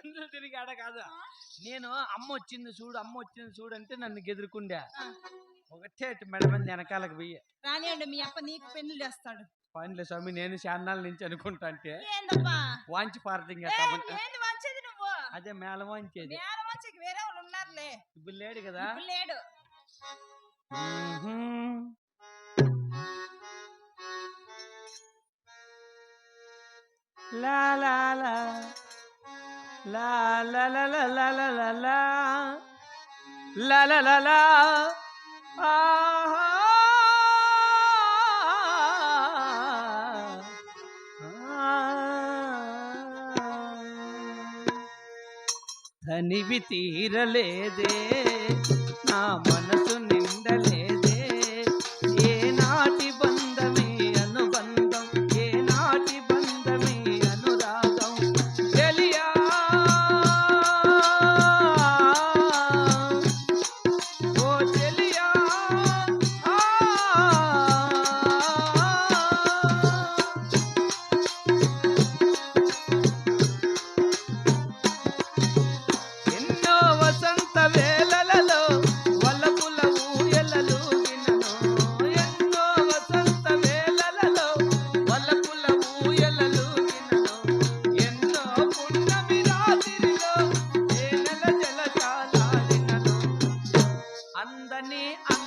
పెన్నులు తిరిగి ఆడ కాదు. నేను అమ్మ వచ్చింది చూడు అమ్మ వచ్చింది చూడు అంటే నన్ను గెదురుకుండే. ఒకటే మెడ వెనకాలకు పోయి. రానియండి మీ అప్ప నీకు పెన్నులు చేస్తాడు పనిలే స్వామి నేను శాన్నాల నుంచి అనుకుంటా అంటే వాంచి నువ్వు? అదే మేళ వాంచేది. వేరే వాళ్ళు ఉన్నారులే. ఇప్పుడు లేడు కదా? లేడు. లా లా. లా లా లా లా లా లా తనివి తీరలేదే నా మన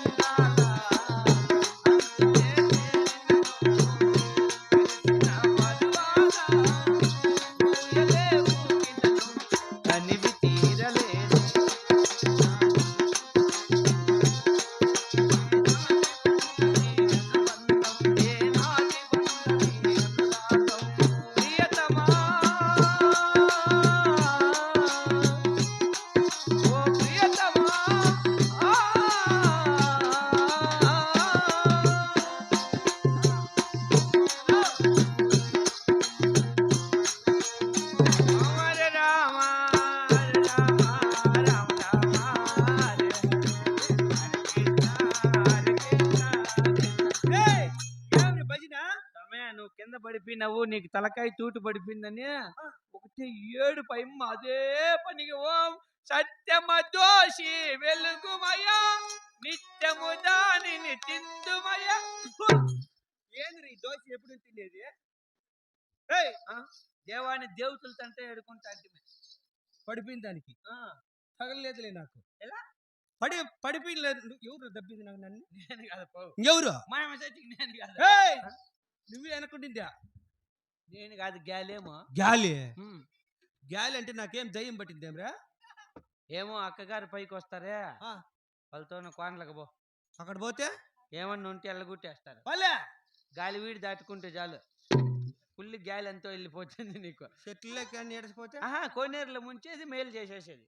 Allah. పడిపోయినావు నీకు తలకాయ తూటు పడిపోయిందని ఒకటి ఏడు పైమ్మ అదే పనికి ఓం సత్యమ దోషి వెలుగుమయ నిత్యము దానిని తిందుమయ ఏంది ఈ దోషి ఎప్పుడు తినేది? ఏయ్, ఆ, దేవాని దేవతలు తంటే ఎడుకుంటా పడిపోయింది దానికి? ఆ, తగలలేదులే నాకు. ఎలా? పడి పడిపోయింది ఎవరు దబ్బింది నాకు నన్ను? నేను కాదు పో. ఎవరు మెసేజ్కి నేను కాదు! నువ్వే అనుకుంటుందా నేను కాదు గ్యాలేమో. గాలి ఉమ్. గాలి అంటే నాకేం దయ్యం పట్టిందేమ్రా? ఏమో అక్కగారు పైకి వస్తారే. వాళ్ళతో కోనలకు పో. అక్కడ పోతే? ఏమన్నా ఉంటే ఎల్లగొట్టేస్తారు వాళ్ళే గాలి వీడి దాటుకుంటే చాలు. ఫుల్ గాలి ఎంతో వెళ్ళిపోతుంది నీకు. చెట్లే కానీ ఏడసిపోతే ఆహా కోనేరులో ముంచేసి మేలు చేసేసేది.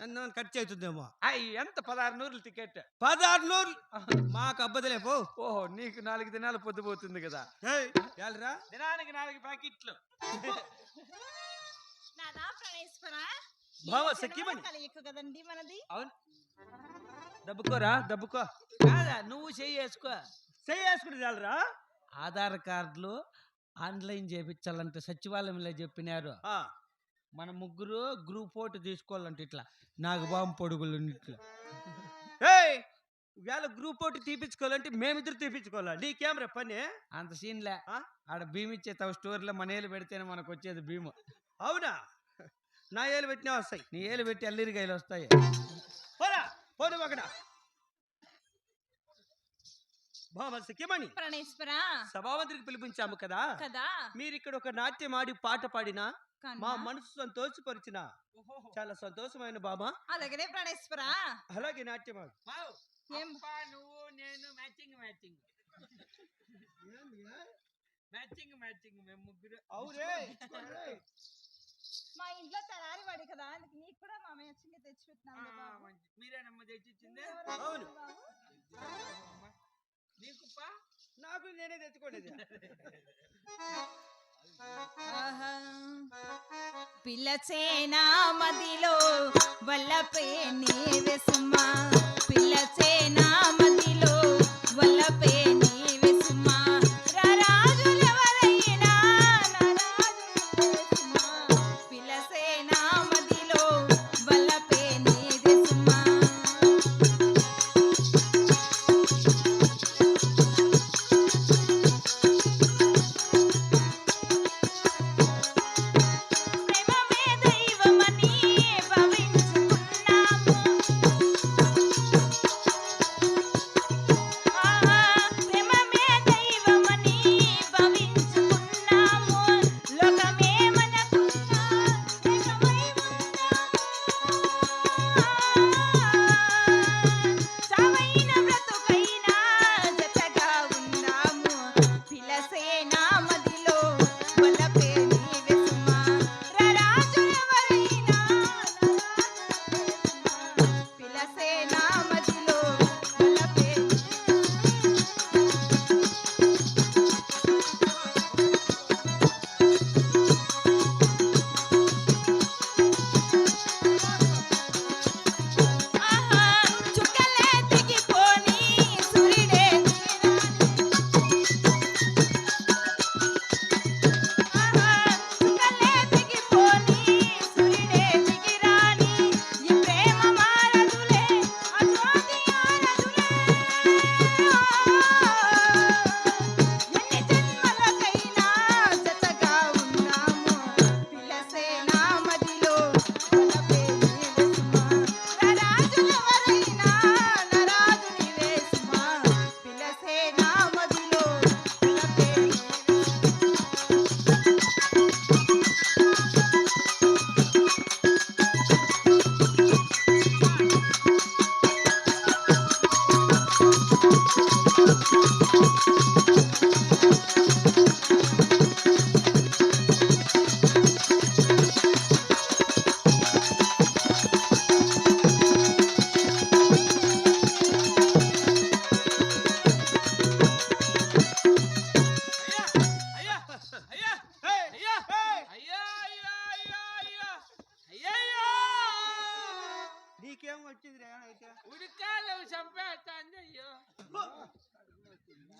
ఖర్చు అవుతుందేమో అయ్యి ఎంత? పదహారు నూరులు టికెట్ పదహారు నూరు మాకు అబ్బదలే పో. ఓహో నీకు నాలుగు దినాలు పొద్దుపోతుంది కదా. దినానికి నాలుగు ప్యాకెట్లు. బావ, సఖీమణి. కదండి మనది. అవును. దబ్బుకోరా దబ్బుకో. కాదా నువ్వు చెయ్యి వేసుకో. చేసుకుంటే చాలరా? ఆధార్ కార్డులు ఆన్లైన్ చేపించాలంటే సచివాలయంలో చెప్పినారు. ఆ, మన ముగ్గురు గ్రూప్ ఫోటో తీసుకోవాలంటే ఇట్లా నాగబాం పొడుగులు ఇట్లా. ఏయ్! వేళ గ్రూప్ ఒకటి తీపించుకోవాలంటే మేమిద్దరు తీపించుకోవాలా నీ కెమెరా పని? అంత సీన్లే? ఆడ భీమ్ ఇచ్చే తవ స్టోర్లో మన ఏలు పెడితేనే మనకు వచ్చేది భీము. అవునా? నా ఏళ్ళు పెట్టినా వస్తాయి. నీ ఏలు పెట్టి అల్లిరికాయలు వస్తాయి. పోరా పోను అక్కడ ప్రణేశ్వర. సభావంతుడికి పిలిపించాము కదా. కదా. మీరు ఇక్కడ ఒక నాట్యం ఆడి పాట పాడినా. మా మనసు సంతోషపరిచిన. చాలా సంతోషమైన బామ అలాగనే ప్రణేశ్వర. అలాగే నాట్యం ఆడు. ఏం? నువ్వు నేను మ్యాచింగ్ మ్యాచింగ్. Matching matching. మేము ముగ్గురు అవురే మా ఇంట్లో వాడి కదా అందుకు నీకు కూడా మా మ్యాచింగ్. మీరేనమ్మ తెచ్చిచ్చింది? అవును. నీకుప్పా నాకు నేనే తెచ్చుకోలేదు పిల్లచేనా మదిలో వల్ల పేని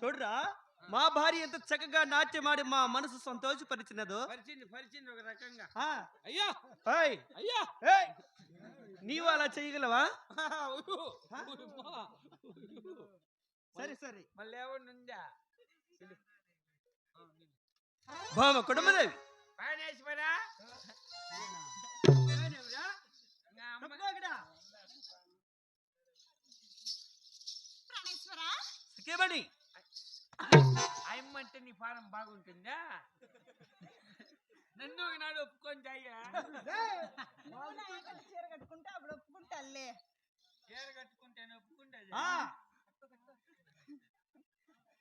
చూడరా? మా భార్య ఎంత చక్కగా నాట్యమాడి మా మనసు సంతోషపరిచినదో. పరిచింది పరిచింది ఒక రకంగా. ఆ, అయ్యా! ఏయ్, అయ్యా! నీవు అలా చేయగలవా. సరే సరే. మళ్ళీ ఏమన్నా ఉందా భామ కుటుంబదేవి పానేశ్వరా ప్రాణేశ్వర? అయ్యమ్మంటే నీ పానం బాగుంటుందా? నన్ను ఒకనాడు ఒప్పుకొని అయ్యా చీర కట్టుకుంటే అప్పుడు ఒప్పుకుంటాలే చీర కట్టుకుంటాను ఒప్పుకుంటా ఆ.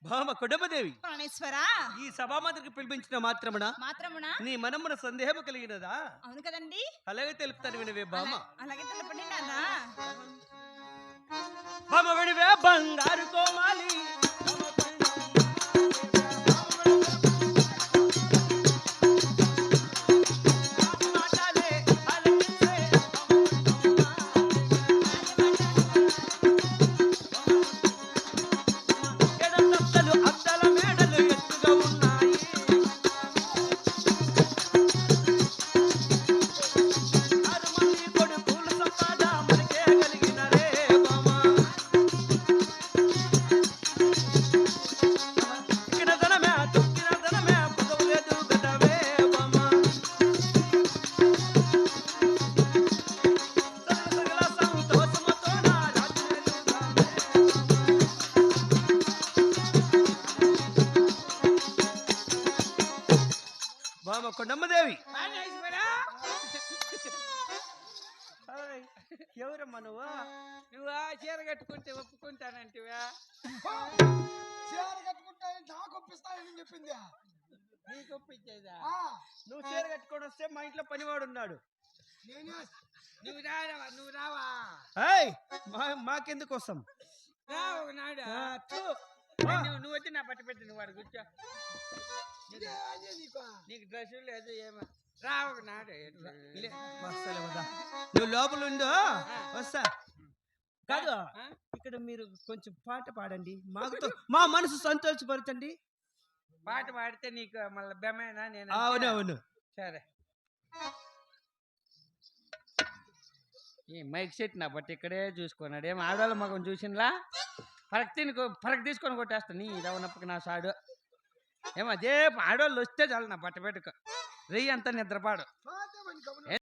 భామ కుటుంబదేవి ప్రాణేశ్వర! ఈ సభామంత్రికి పిలిపించిన మాత్రమున? మాత్రమునా? నీ మనమున సందేహము కలిగినదా? అవును కదండి. అలాగే తెలుపుతాను వినవే భామ అలా- అలాగే తెలపండి నాన్న. భామ విడివే బంగారు నువ్వు నువ్వు ఆ చీర కట్టుకుంటే ఒప్పుకుంటానంటివా? చీర కట్టుకుంటాయని నాకు ఒప్పిస్తానని చెప్పింది? నీకు ఒప్పించేదా? నువ్వు చీర కట్టుకొని వస్తే మా ఇంట్లో పనివాడు ఉన్నాడు. నేనే. నువ్వు రావా నువ్వు రావా? ఏయ్! మా మాకెందుకు వస్తాం రా ఒకనాడు. ఆ, థు. నువ్వు వచ్చి నా పట్టు పెట్టి నువ్వు వాడు కూర్చో. నీకు నీకు డ్రెస్సు లేదు ఏమో. రా ఒకనాడు. వస్తాలే వదా నువ్వు లోపల ఉండు వస్తా. కాదు? ఇక్కడ మీరు కొంచెం పాట పాడండి. మాకు మా మనసు సంతోషపరచండి. పాట పాడితే నీకు మళ్ళీ బెమేనా నేను? అవునవును సరే. ఈ మైక్ సెట్ నా బట్టి ఇక్కడే చూసుకున్నాడు ఏం ఆడవాళ్ళ మగం చూసినలా? పరక్ తిని పరక్ తీసుకొని కొట్టేస్తా. నీ ఇదవనప్పకి నా సాడు. ఏమో అదే ఆడవాళ్ళు వస్తే చాలు నా బట్ట పెట్టుకో. రెయ్యి అంతా నిద్రపాడు.